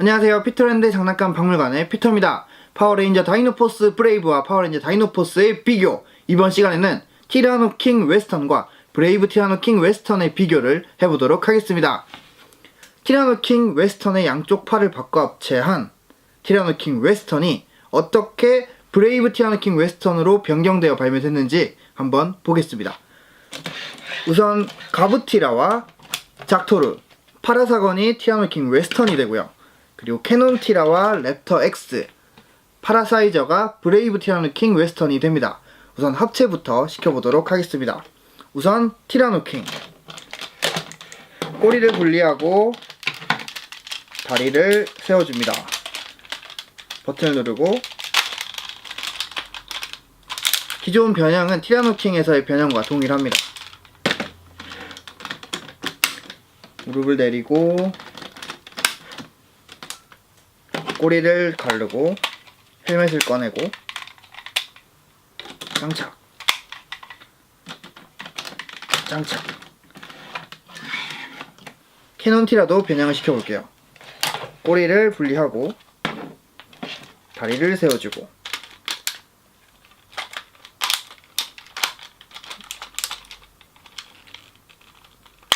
안녕하세요. 피터랜드 장난감 박물관의 피터입니다. 파워레인저 다이노포스 브레이브와 파워레인저 다이노포스의 비교. 이번 시간에는 티라노 킹 웨스턴과 브레이브 티라노 킹 웨스턴의 비교를 해보도록 하겠습니다. 티라노 킹 웨스턴의 양쪽 팔을 바꿔 합체한 티라노 킹 웨스턴이 어떻게 브레이브 티라노 킹 웨스턴으로 변경되어 발매됐는지 한번 보겠습니다. 우선 가부티라와 작토르, 파라사건이 티라노 킹 웨스턴이 되고요. 그리고 캐논 티라와 랩터 X, 파라사이저가 브레이브 티라노 킹 웨스턴이 됩니다. 우선 합체부터 시켜보도록 하겠습니다. 우선 티라노 킹 꼬리를 분리하고 다리를 세워줍니다. 버튼을 누르고 기존 변형은 티라노 킹에서의 변형과 동일합니다. 무릎을 내리고 꼬리를 가르고 헬멧을 꺼내고 장착. 장착. 캐논티라도 변형을 시켜볼게요. 꼬리를 분리하고 다리를 세워주고.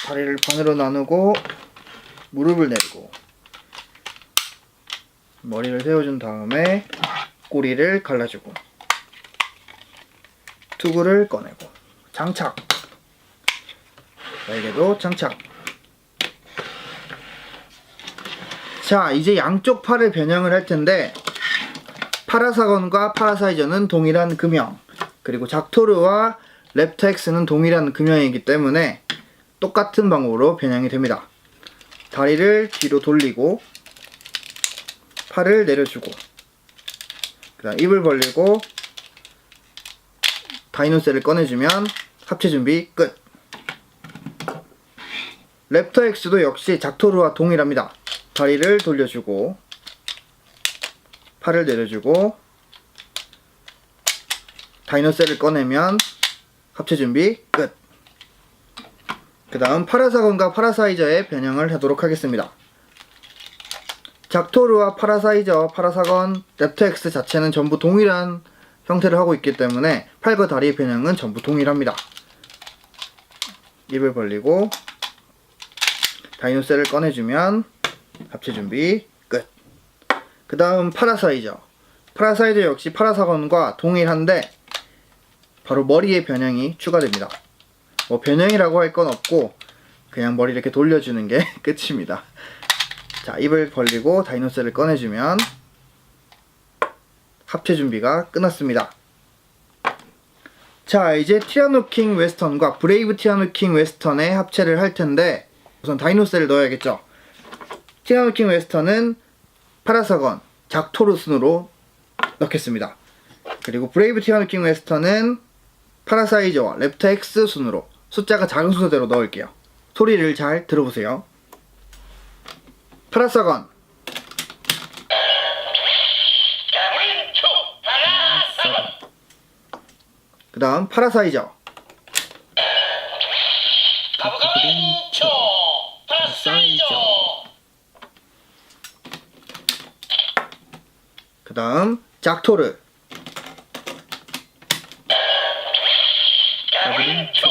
다리를 반으로 나누고 무릎을 내리고 머리를 세워준 다음에 꼬리를 갈라주고 투구를 꺼내고 장착. 날개도 장착. 자 이제 양쪽 팔을 변형을 할 텐데 파라사건과 파라사이저는 동일한 금형. 그리고 작토르와 랩터엑스는 동일한 금형이기 때문에 똑같은 방법으로 변형이 됩니다. 다리를 뒤로 돌리고 팔을 내려주고 그 다음 입을 벌리고 다이노셀을 꺼내주면 합체 준비 끝. 랩터 X도 역시 작토르와 동일합니다. 다리를 돌려주고 팔을 내려주고 다이노셀을 꺼내면 합체 준비 끝. 그 다음 파라사건과 파라사이저의 변형을 하도록 하겠습니다 작토르와 파라사이저, 파라사건, 랩터엑스 자체는 전부 동일한 형태를 하고 있기 때문에 팔과 다리의 변형은 전부 동일합니다. 입을 벌리고 다이노셀을 꺼내주면 합체 준비 끝. 그 다음 파라사이저. 파라사이저 역시 파라사건과 동일한데 바로 머리의 변형이 추가됩니다. 뭐 변형이라고 할 건 없고 그냥 머리 이렇게 돌려주는 게 끝입니다. 자, 입을 벌리고 다이노셀을 꺼내주면 합체 준비가 끝났습니다. 자, 이제 티라노 킹 웨스턴과 브레이브 티라노 킹 웨스턴의 합체를 할 텐데 우선 다이노셀을 넣어야겠죠. 티라노 킹 웨스턴은 파라사건, 작토르 순으로 넣겠습니다. 그리고 브레이브 티라노 킹 웨스턴은 파라사이저와 랩터 X 순으로 숫자가 작은 순서대로 넣을게요. 소리를 잘 들어보세요. 파라사건. 그 다음 파라사이저. 가부가문초 파라사이저. 그 다음 작토르. 가문초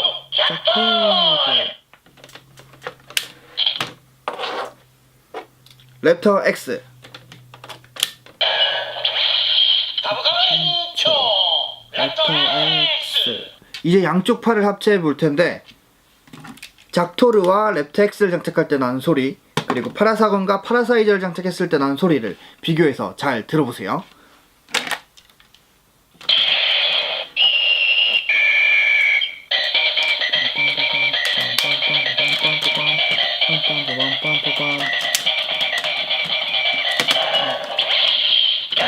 작토르 랩터 X. 랩터 X. 이제 양쪽 팔을 합체해 볼 텐데 작토르와 랩터 X를 장착할 때 나는 소리 그리고 파라사건과 파라사이저를 장착했을 때 나는 소리를 비교해서 잘 들어보세요.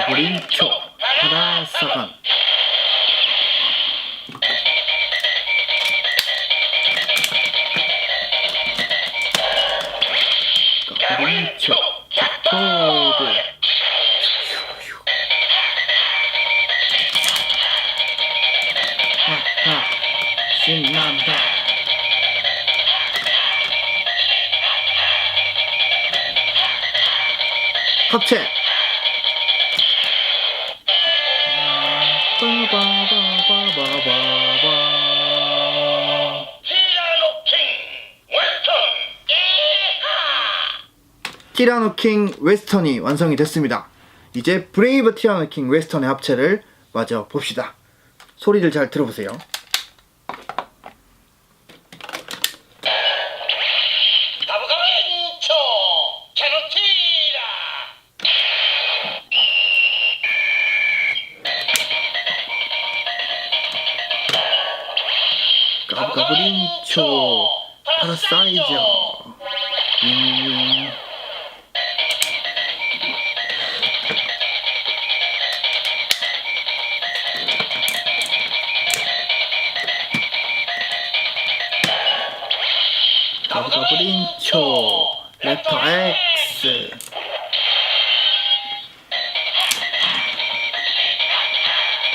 가브린초 파라사건 가브린초 작토르 하하 신난다 합체 티라노 킹 웨스턴이 완성이 됐습니다. 이제 브레이브 티라노 킹 웨스턴의 합체를 마저 봅시다. 소리를 잘 들어보세요. 까브가브린초 파라사이저 윙 윙 까브가브린초 랩터 X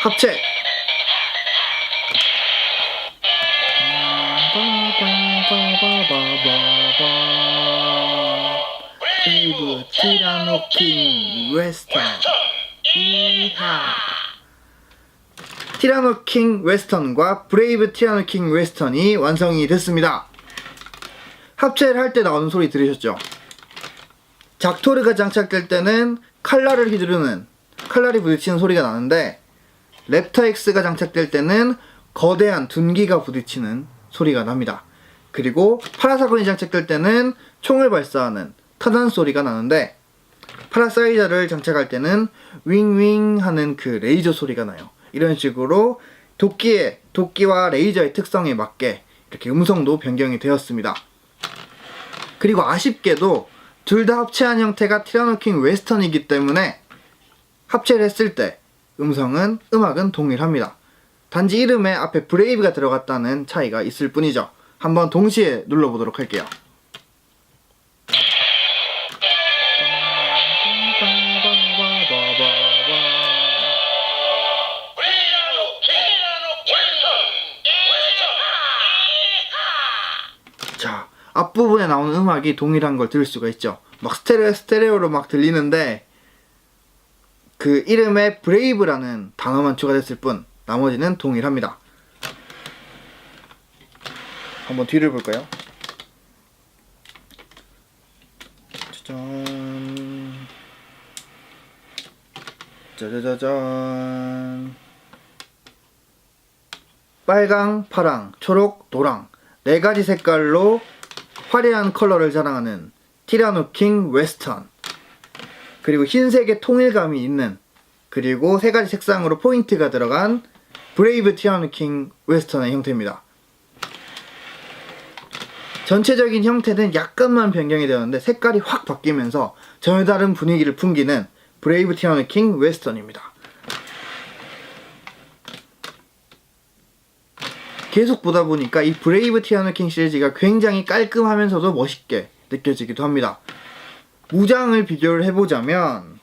합체 브레이브 티라노킹 웨스턴 이하 티라노 킹 웨스턴과 브레이브 티라노 킹 웨스턴이 완성이 됐습니다. 합체를 할 때 나오는 소리 들으셨죠? 작토르가 장착될 때는 칼날을 휘두르는 칼날이 부딪히는 소리가 나는데 랩터 X가 장착될 때는 거대한 둔기가 부딪히는 소리가 납니다. 그리고 파라사건이 장착될 때는 총을 발사하는 타단 소리가 나는데 파라사이저를 장착할 때는 윙윙 하는 그 레이저 소리가 나요. 이런 식으로 도끼의 도끼와 레이저의 특성에 맞게 이렇게 음성도 변경이 되었습니다. 그리고 아쉽게도 둘 다 합체한 형태가 티라노킹 웨스턴이기 때문에 합체를 했을 때 음성은 음악은 동일합니다. 단지 이름에 앞에 브레이브가 들어갔다는 차이가 있을 뿐이죠. 한번 동시에 눌러보도록 할게요. 앞부분에 나오는 음악이 동일한 걸 들을 수가 있죠. 막 스테레오, 스테레오로 막 들리는데, 그 이름에 브레이브라는 단어만 추가됐을 뿐, 나머지는 동일합니다. 한번 뒤를 볼까요? 짜잔. 짜자자잔. 빨강, 파랑, 초록, 노랑 네 가지 색깔로 화려한 컬러를 자랑하는 티라노킹 웨스턴 그리고 흰색의 통일감이 있는 그리고 세 가지 색상으로 포인트가 들어간 브레이브 티라노킹 웨스턴의 형태입니다. 전체적인 형태는 약간만 변경이 되었는데 색깔이 확 바뀌면서 전혀 다른 분위기를 풍기는 브레이브 티라노킹 웨스턴입니다. 계속 보다 보니까 이 브레이브 티라노킹 시리즈가 굉장히 깔끔하면서도 멋있게 느껴지기도 합니다. 무장을 비교를 해보자면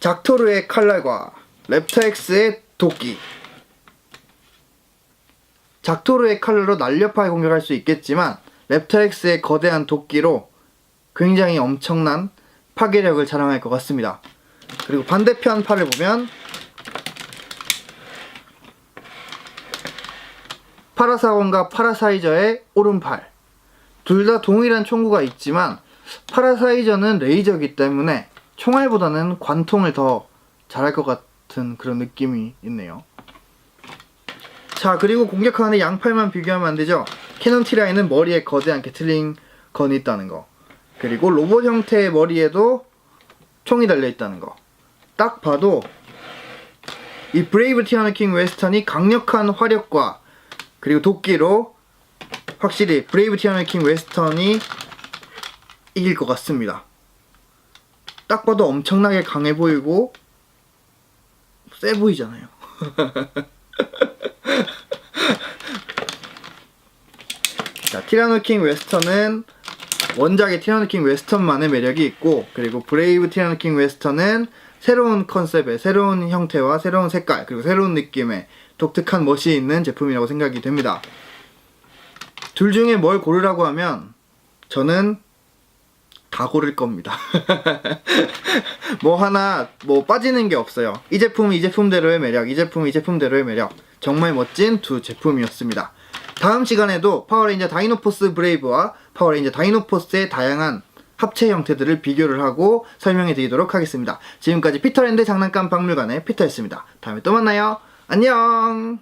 작토르의 칼날과 랩터엑스의 도끼 작토르의 칼날로 날렵하게 공격할 수 있겠지만 랩터엑스의 거대한 도끼로 굉장히 엄청난 파괴력을 자랑할 것 같습니다. 그리고 반대편 팔을 보면 파라사원과 파라사이저의 오른팔 둘 다 동일한 총구가 있지만 파라사이저는 레이저이기 때문에 총알보다는 관통을 더 잘할 것 같은 그런 느낌이 있네요. 자 그리고 공격하는 양팔만 비교하면 안 되죠. 캐논 티라이는 머리에 거대한 게틀링 건이 있다는 거. 그리고 로봇 형태의 머리에도 총이 달려 있다는 거. 딱 봐도 이 브레이브 티라노킹 웨스턴이 강력한 화력과 그리고 도끼로 확실히 브레이브 티라노킹 웨스턴이 이길 것 같습니다. 딱 봐도 엄청나게 강해 보이고 세 보이잖아요. 자, 티라노킹 웨스턴은 원작의 티라노킹 웨스턴만의 매력이 있고 그리고 브레이브 티라노킹 웨스턴은 새로운 컨셉의 새로운 형태와 새로운 색깔 그리고 새로운 느낌의 독특한 멋이 있는 제품이라고 생각이 됩니다. 둘 중에 뭘 고르라고 하면 저는 다 고를 겁니다. 뭐 하나 뭐 빠지는 게 없어요. 이 제품은 이 제품대로의 매력, 이 제품은 이 제품대로의 매력. 정말 멋진 두 제품이었습니다. 다음 시간에도 파워레인저 다이노포스 브레이브와 파워레인저 다이노포스의 다양한 합체 형태들을 비교를 하고 설명해 드리도록 하겠습니다. 지금까지 피터랜드 장난감 박물관의 피터였습니다. 다음에 또 만나요. 안녕!